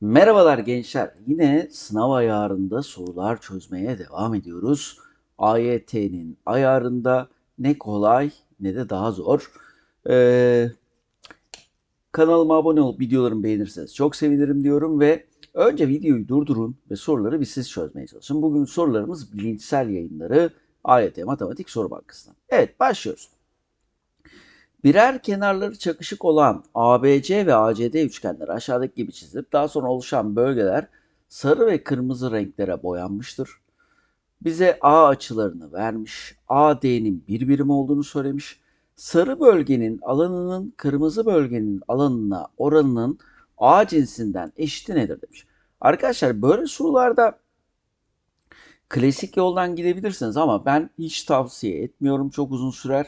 Merhabalar gençler. Yine sınav ayarında sorular çözmeye devam ediyoruz. AYT'nin ayarında ne kolay ne de daha zor. Ee, kanalıma abone olup videolarımı beğenirseniz çok sevinirim diyorum ve önce videoyu durdurun ve soruları bir siz çözmeye çalışın. Bugün sorularımız bilinçsel yayınları AYT Matematik Soru Bankası'ndan. Evet başlıyoruz. Birer kenarları çakışık olan ABC ve ACD üçgenleri aşağıdaki gibi çizilip daha sonra oluşan bölgeler sarı ve kırmızı renklere boyanmıştır. Bize A açılarını vermiş, AD'nin bir birim olduğunu söylemiş. Sarı bölgenin alanının kırmızı bölgenin alanına oranının A cinsinden eşiti nedir demiş. Arkadaşlar böyle sorularda klasik yoldan gidebilirsiniz ama ben hiç tavsiye etmiyorum. Çok uzun sürer.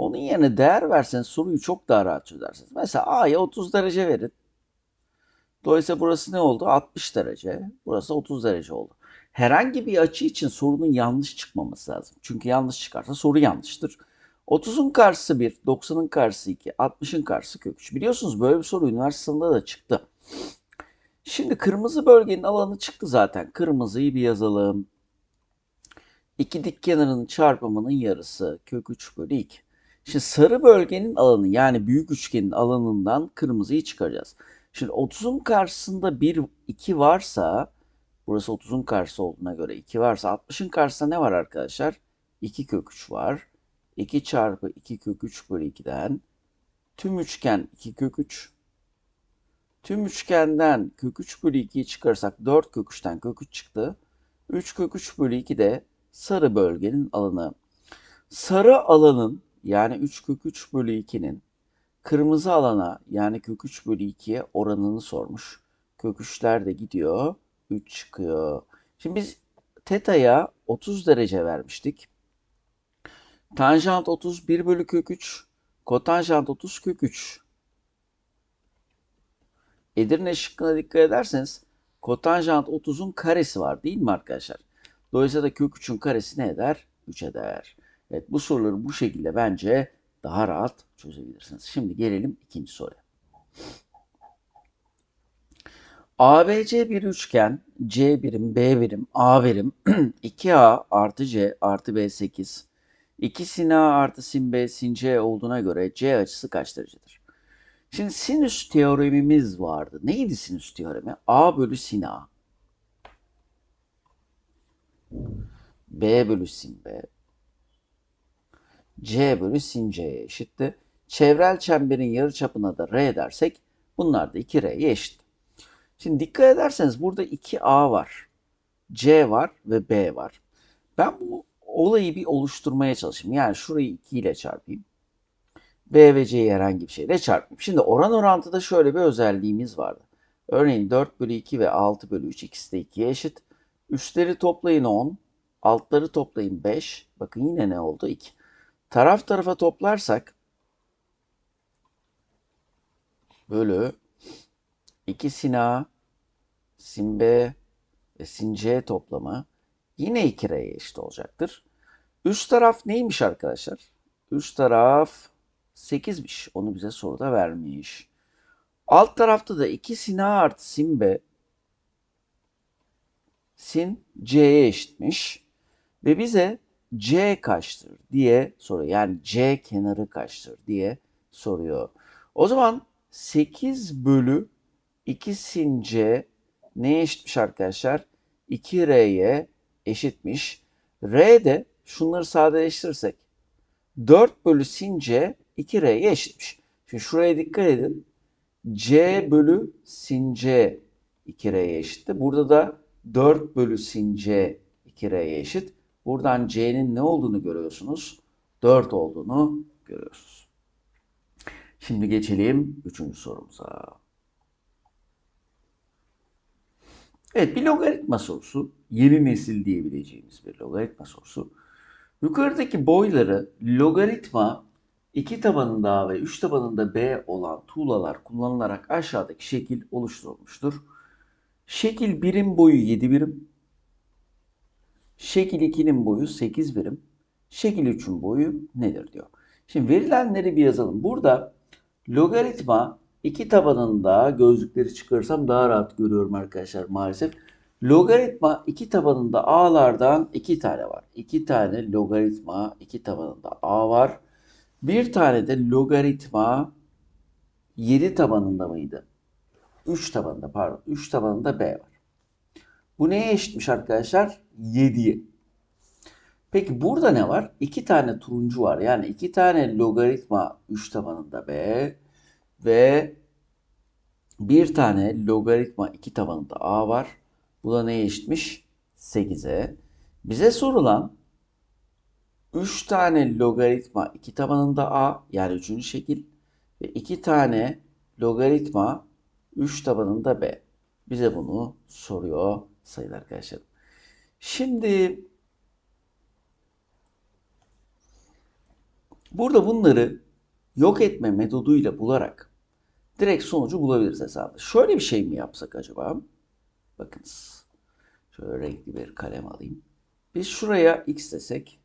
Onun yerine değer verseniz soruyu çok daha rahat çözersiniz. Mesela A'ya 30 derece verin. Dolayısıyla burası ne oldu? 60 derece. Burası 30 derece oldu. Herhangi bir açı için sorunun yanlış çıkmaması lazım. Çünkü yanlış çıkarsa soru yanlıştır. 30'un karşısı 1, 90'ın karşısı 2, 60'ın karşısı kök 3. Biliyorsunuz böyle bir soru üniversitede da çıktı. Şimdi kırmızı bölgenin alanı çıktı zaten. Kırmızıyı bir yazalım. İki dik kenarının çarpımının yarısı kök 3 bölü 2. Şimdi sarı bölgenin alanı yani büyük üçgenin alanından kırmızıyı çıkaracağız. Şimdi 30'un karşısında 1, 2 varsa burası 30'un karşısı olduğuna göre 2 varsa 60'ın karşısında ne var arkadaşlar? 2 kök 3 var. 2 çarpı 2 kök 3 bölü 2'den tüm üçgen 2 kök 3. Tüm üçgenden kök 3 bölü 2'yi çıkarsak 4 kök 3'ten kök 3 çıktı. 3 kök 3 bölü 2 de sarı bölgenin alanı. Sarı alanın yani 3 kök 3 bölü 2'nin kırmızı alana yani kök 3 bölü 2'ye oranını sormuş. Kök 3'ler de gidiyor. 3 çıkıyor. Şimdi biz teta'ya 30 derece vermiştik. Tanjant 30 1 bölü kök 3. Kotanjant 30 kök 3. Edirne şıkkına dikkat ederseniz kotanjant 30'un karesi var değil mi arkadaşlar? Dolayısıyla da kök 3'ün karesi ne eder? 3 eder. Evet bu soruları bu şekilde bence daha rahat çözebilirsiniz. Şimdi gelelim ikinci soruya. ABC bir üçgen, C birim, B birim, A birim, 2A artı C artı B 8, 2 sin A artı sin B sin C olduğuna göre C açısı kaç derecedir? Şimdi sinüs teoremimiz vardı. Neydi sinüs teoremi? A bölü sin A. B bölü sin B. C bölü sin C'ye eşitti. Çevrel çemberin yarıçapına da R dersek bunlar da 2R'ye eşit. Şimdi dikkat ederseniz burada 2A var. C var ve B var. Ben bu olayı bir oluşturmaya çalışayım. Yani şurayı 2 ile çarpayım. B ve C'yi herhangi bir şeyle çarpayım. Şimdi oran orantıda şöyle bir özelliğimiz vardı. Örneğin 4 bölü 2 ve 6 bölü 3 ikisi de 2'ye eşit. Üstleri toplayın 10. Altları toplayın 5. Bakın yine ne oldu? 2. Taraf tarafa toplarsak bölü 2 sin A, sin B ve sin C toplamı yine 2R'ye eşit olacaktır. Üst taraf neymiş arkadaşlar? Üst taraf 8'miş. Onu bize soruda vermiş. Alt tarafta da 2 sin A artı sin B sin C'ye eşitmiş. Ve bize C kaçtır diye soruyor. Yani C kenarı kaçtır diye soruyor. O zaman 8 bölü 2 sin C neye eşitmiş arkadaşlar? 2R'ye eşitmiş. R de şunları sadeleştirirsek 4 bölü sin C 2R'ye eşitmiş. Şimdi şuraya dikkat edin. C bölü sin C 2R'ye eşitti. Burada da 4 bölü sin C 2R'ye eşit. Buradan C'nin ne olduğunu görüyorsunuz? 4 olduğunu görüyorsunuz. Şimdi geçelim 3. sorumuza. Evet bir logaritma sorusu. Yeni nesil diyebileceğimiz bir logaritma sorusu. Yukarıdaki boyları logaritma 2 tabanında A ve 3 tabanında B olan tuğlalar kullanılarak aşağıdaki şekil oluşturulmuştur. Şekil 1'in boyu 7 birim. Şekil 2'nin boyu 8 birim. Şekil 3'ün boyu nedir diyor. Şimdi verilenleri bir yazalım. Burada logaritma iki tabanında gözlükleri çıkarırsam daha rahat görüyorum arkadaşlar maalesef. Logaritma iki tabanında a'lardan iki tane var. İki tane logaritma iki tabanında a var. Bir tane de logaritma 7 tabanında mıydı? 3 tabanında pardon. 3 tabanında b var. Bu neye eşitmiş arkadaşlar? 7'ye. Peki burada ne var? 2 tane turuncu var. Yani 2 tane logaritma 3 tabanında b ve bir tane logaritma 2 tabanında a var. Bu da neye eşitmiş? 8'e. Bize sorulan 3 tane logaritma 2 tabanında a yani 3. şekil ve 2 tane logaritma 3 tabanında b. Bize bunu soruyor sayın arkadaşlar. Şimdi burada bunları yok etme metoduyla bularak direkt sonucu bulabiliriz hesabı. Şöyle bir şey mi yapsak acaba? Bakınız. Şöyle renkli bir kalem alayım. Biz şuraya x desek,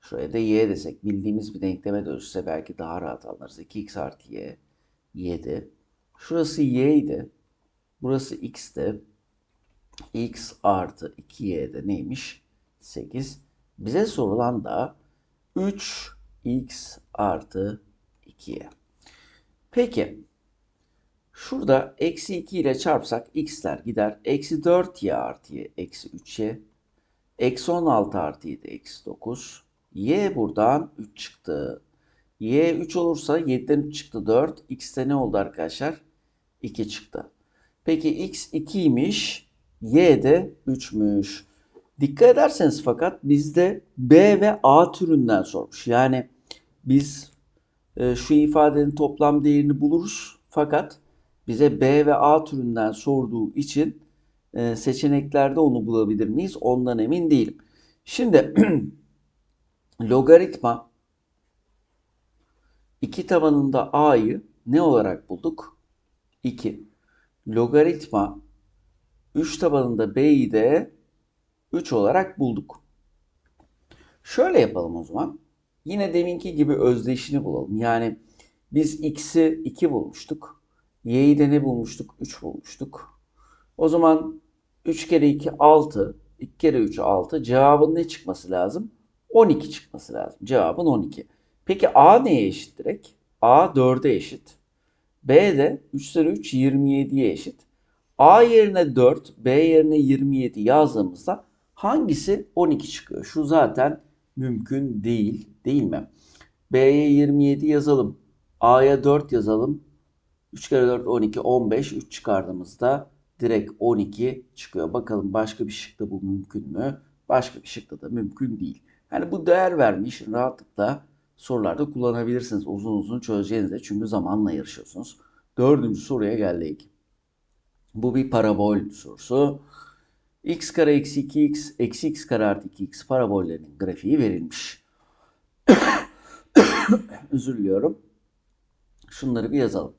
şuraya da y desek, bildiğimiz bir denkleme dönüşse belki daha rahat anlarız. 2x artı y, y'di. Şurası y idi. Burası x'ti. X artı 2y de neymiş? 8. Bize sorulan da 3x artı 2y. Peki. Şurada eksi 2 ile çarpsak x'ler gider. Eksi 4y artı y eksi 3y. Eksi 16 artı 7 eksi 9. Y buradan 3 çıktı. Y 3 olursa 7'den 3 çıktı 4. X'te ne oldu arkadaşlar? 2 çıktı. Peki x 2'ymiş. Y de 3'müş. Dikkat ederseniz fakat bizde B ve A türünden sormuş. Yani biz e, şu ifadenin toplam değerini buluruz. Fakat bize B ve A türünden sorduğu için e, seçeneklerde onu bulabilir miyiz? Ondan emin değilim. Şimdi logaritma 2 tabanında A'yı ne olarak bulduk? 2. Logaritma 3 tabanında B'yi de 3 olarak bulduk. Şöyle yapalım o zaman. Yine deminki gibi özdeşini bulalım. Yani biz x'i 2 bulmuştuk. Y'yi de ne bulmuştuk? 3 bulmuştuk. O zaman 3 kere 2 6. 2 kere 3 6. Cevabın ne çıkması lazım? 12 çıkması lazım. Cevabın 12. Peki A neye eşit direkt? A 4'e eşit. B de 3 üzeri 3 27'ye eşit. A yerine 4, B yerine 27 yazdığımızda hangisi 12 çıkıyor? Şu zaten mümkün değil, değil mi? B'ye 27 yazalım. A'ya 4 yazalım. 3 kere 4 12, 15. 3 çıkardığımızda direkt 12 çıkıyor. Bakalım başka bir şıkta bu mümkün mü? Başka bir şıkta da mümkün değil. Yani bu değer vermiş rahatlıkla sorularda kullanabilirsiniz. Uzun uzun çözeceğinizde çünkü zamanla yarışıyorsunuz. Dördüncü soruya geldik. Bu bir parabol sorusu. x kare eksi 2x eksi x kare artı 2x parabollerinin grafiği verilmiş. Özür diliyorum. Şunları bir yazalım.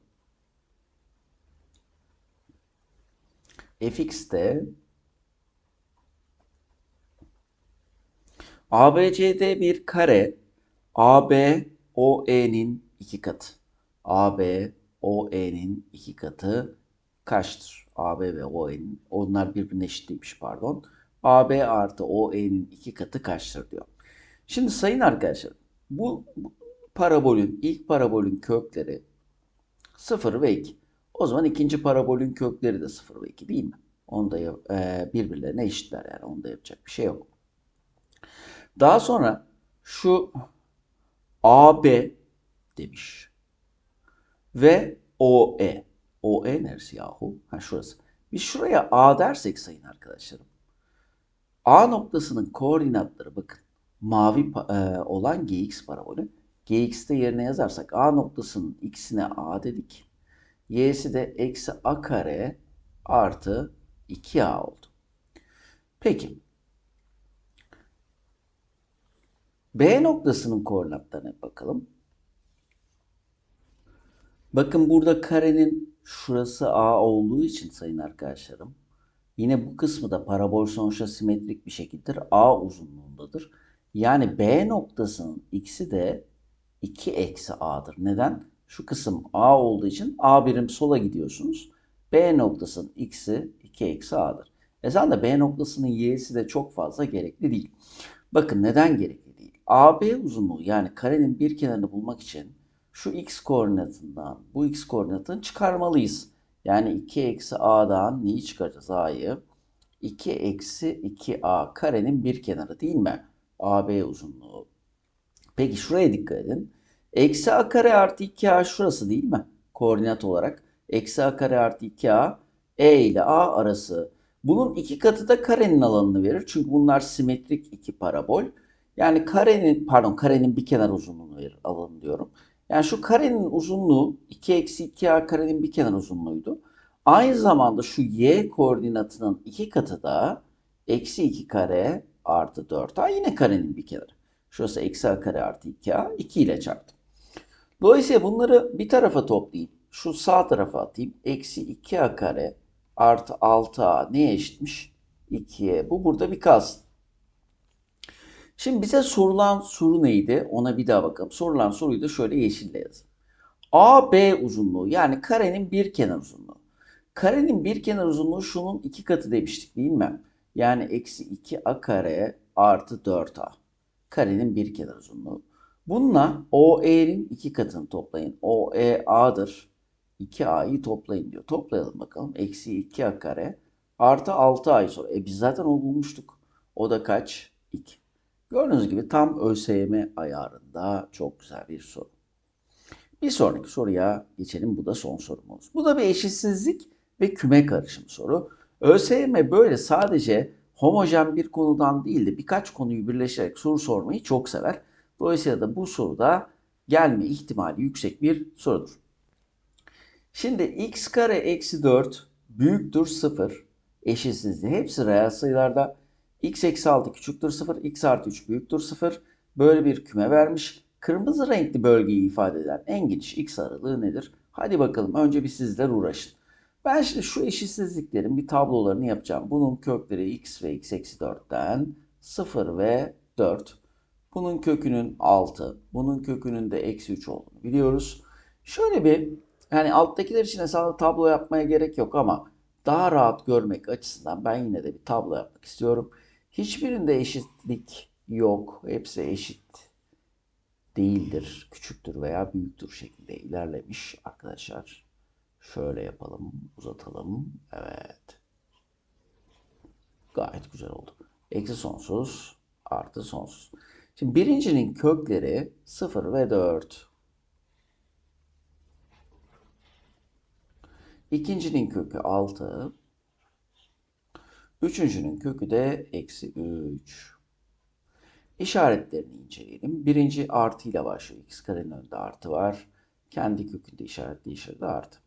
fx'te ABCD bir kare AB OE'nin iki katı. AB OE'nin iki katı kaçtır? AB ve OE'nin onlar birbirine eşitliymiş pardon. AB artı OE'nin iki katı kaçtır diyor. Şimdi sayın arkadaşlar bu parabolün ilk parabolün kökleri 0 ve 2. O zaman ikinci parabolün kökleri de 0 ve 2 değil mi? Onda e, birbirlerine eşitler yani onda yapacak bir şey yok. Daha sonra şu AB demiş. Ve OE. OE neresi yahu? Ha şurası. Biz şuraya A dersek sayın arkadaşlarım. A noktasının koordinatları bakın. Mavi e, olan GX parabolü. GX'te yerine yazarsak A noktasının x'ine A dedik. Y'si de eksi A kare artı 2A oldu. Peki. B noktasının koordinatlarına bakalım. Bakın burada karenin şurası A olduğu için sayın arkadaşlarım. Yine bu kısmı da parabol sonuçta simetrik bir şekildir. A uzunluğundadır. Yani B noktasının x'i de 2 eksi A'dır. Neden? Şu kısım A olduğu için A birim sola gidiyorsunuz. B noktasının x'i 2 eksi A'dır. E zaten B noktasının y'si de çok fazla gerekli değil. Bakın neden gerekli değil? AB uzunluğu yani karenin bir kenarını bulmak için şu x koordinatından bu x koordinatını çıkarmalıyız. Yani 2 eksi a'dan neyi çıkaracağız a'yı? 2 eksi 2a karenin bir kenarı değil mi? AB uzunluğu. Peki şuraya dikkat edin. Eksi a kare artı 2a şurası değil mi? Koordinat olarak. Eksi a kare artı 2a e ile a arası. Bunun iki katı da karenin alanını verir. Çünkü bunlar simetrik iki parabol. Yani karenin pardon karenin bir kenar uzunluğunu verir alanı diyorum. Yani şu karenin uzunluğu 2 eksi 2a karenin bir kenar uzunluğuydu. Aynı zamanda şu y koordinatının iki katı da eksi 2 kare artı 4a yine karenin bir kenarı. Şurası eksi a kare artı 2a 2 ile çarptım. Dolayısıyla bunları bir tarafa toplayayım. Şu sağ tarafa atayım. Eksi 2a kare artı 6a neye eşitmiş? 2'ye. Bu burada bir kalsın. Şimdi bize sorulan soru neydi? Ona bir daha bakalım. Sorulan soruyu da şöyle yeşille yazın. AB uzunluğu yani karenin bir kenar uzunluğu. Karenin bir kenar uzunluğu şunun iki katı demiştik değil mi? Yani eksi 2a kare artı 4a. Karenin bir kenar uzunluğu. Bununla OE'nin iki katını toplayın. OE A'dır. 2A'yı toplayın diyor. Toplayalım bakalım. Eksi 2A kare artı 6A'yı sor. E biz zaten onu bulmuştuk. O da kaç? 2. Gördüğünüz gibi tam ÖSYM ayarında çok güzel bir soru. Bir sonraki soruya geçelim. Bu da son sorumuz. Bu da bir eşitsizlik ve küme karışım soru. ÖSYM böyle sadece homojen bir konudan değil de birkaç konuyu birleştirerek soru sormayı çok sever. Dolayısıyla da bu soruda gelme ihtimali yüksek bir sorudur. Şimdi x kare eksi 4 büyüktür 0 eşitsizliği. Hepsi reel sayılarda. X eksi 6 küçüktür 0, x artı 3 büyüktür 0. Böyle bir küme vermiş. Kırmızı renkli bölgeyi ifade eden en geniş x aralığı nedir? Hadi bakalım önce bir sizler uğraşın. Ben şimdi şu eşitsizliklerin bir tablolarını yapacağım. Bunun kökleri x ve x eksi 4'ten 0 ve 4. Bunun kökünün 6, bunun kökünün de eksi 3 olduğunu biliyoruz. Şöyle bir yani alttakiler için hesaplı tablo yapmaya gerek yok ama daha rahat görmek açısından ben yine de bir tablo yapmak istiyorum. Hiçbirinde eşitlik yok. Hepsi eşit değildir, küçüktür veya büyüktür şeklinde ilerlemiş arkadaşlar. Şöyle yapalım, uzatalım. Evet. Gayet güzel oldu. Eksi sonsuz artı sonsuz. Şimdi birincinin kökleri 0 ve 4. İkincinin kökü 6. Üçüncünün kökü de eksi 3. İşaretlerini inceleyelim. Birinci artı ile başlıyor. X karenin önünde artı var. Kendi kökünde işaretli işareti artı.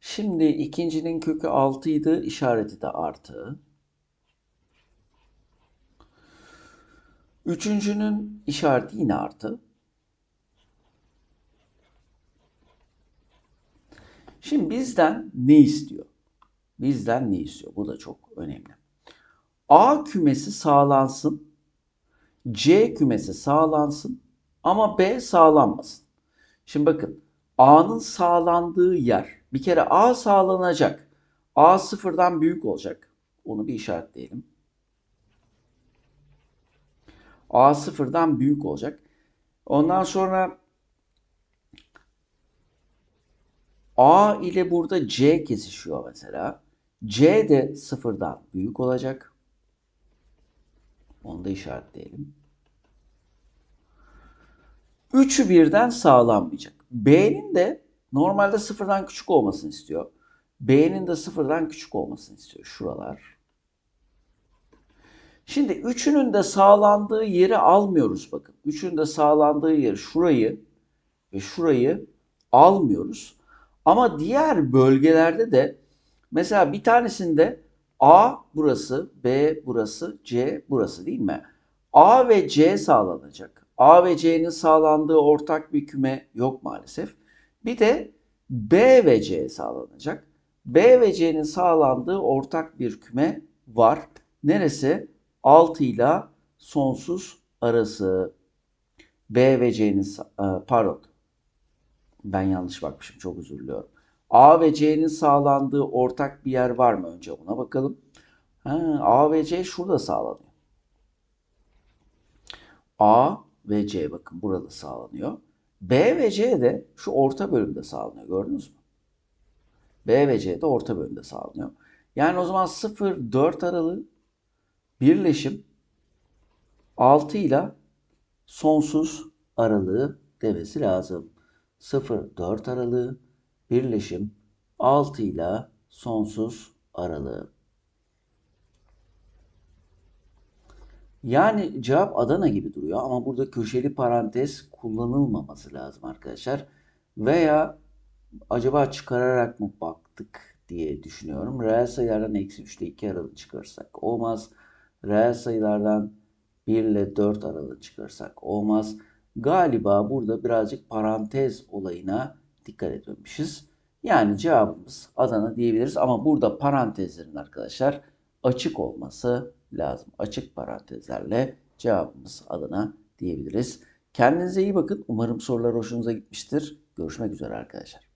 Şimdi ikincinin kökü 6 idi. İşareti de artı. Üçüncünün işareti yine artı. Şimdi bizden ne istiyor? Bizden ne istiyor? Bu da çok önemli. A kümesi sağlansın. C kümesi sağlansın. Ama B sağlanmasın. Şimdi bakın. A'nın sağlandığı yer. Bir kere A sağlanacak. A sıfırdan büyük olacak. Onu bir işaretleyelim. A sıfırdan büyük olacak. Ondan sonra A ile burada C kesişiyor mesela. C de sıfırdan büyük olacak. Onu da işaretleyelim. Üçü birden sağlanmayacak. B'nin de normalde sıfırdan küçük olmasını istiyor. B'nin de sıfırdan küçük olmasını istiyor. Şuralar. Şimdi üçünün de sağlandığı yeri almıyoruz bakın. Üçünün de sağlandığı yeri şurayı ve şurayı almıyoruz. Ama diğer bölgelerde de mesela bir tanesinde A burası, B burası, C burası değil mi? A ve C sağlanacak. A ve C'nin sağlandığı ortak bir küme yok maalesef. Bir de B ve C sağlanacak. B ve C'nin sağlandığı ortak bir küme var. Neresi? 6 ile sonsuz arası. B ve C'nin pardon Ben yanlış bakmışım. Çok özür diliyorum. A ve C'nin sağlandığı ortak bir yer var mı? Önce buna bakalım. Ha, A ve C şurada sağlanıyor. A ve C bakın burada sağlanıyor. B ve C de şu orta bölümde sağlanıyor. Gördünüz mü? B ve C de orta bölümde sağlanıyor. Yani o zaman 0-4 aralığı birleşim 6 ile sonsuz aralığı demesi lazım. 0-4 aralığı birleşim 6 ile sonsuz aralığı. Yani cevap Adana gibi duruyor ama burada köşeli parantez kullanılmaması lazım arkadaşlar. Veya acaba çıkararak mı baktık diye düşünüyorum. Reel sayılardan eksi 3 ile 2 aralığı çıkarırsak olmaz. Reel sayılardan 1 ile 4 aralığı çıkarırsak olmaz. Galiba burada birazcık parantez olayına dikkat etmemişiz. Yani cevabımız Adana diyebiliriz ama burada parantezlerin arkadaşlar açık olması lazım. Açık parantezlerle cevabımız Adana diyebiliriz. Kendinize iyi bakın. Umarım sorular hoşunuza gitmiştir. Görüşmek üzere arkadaşlar.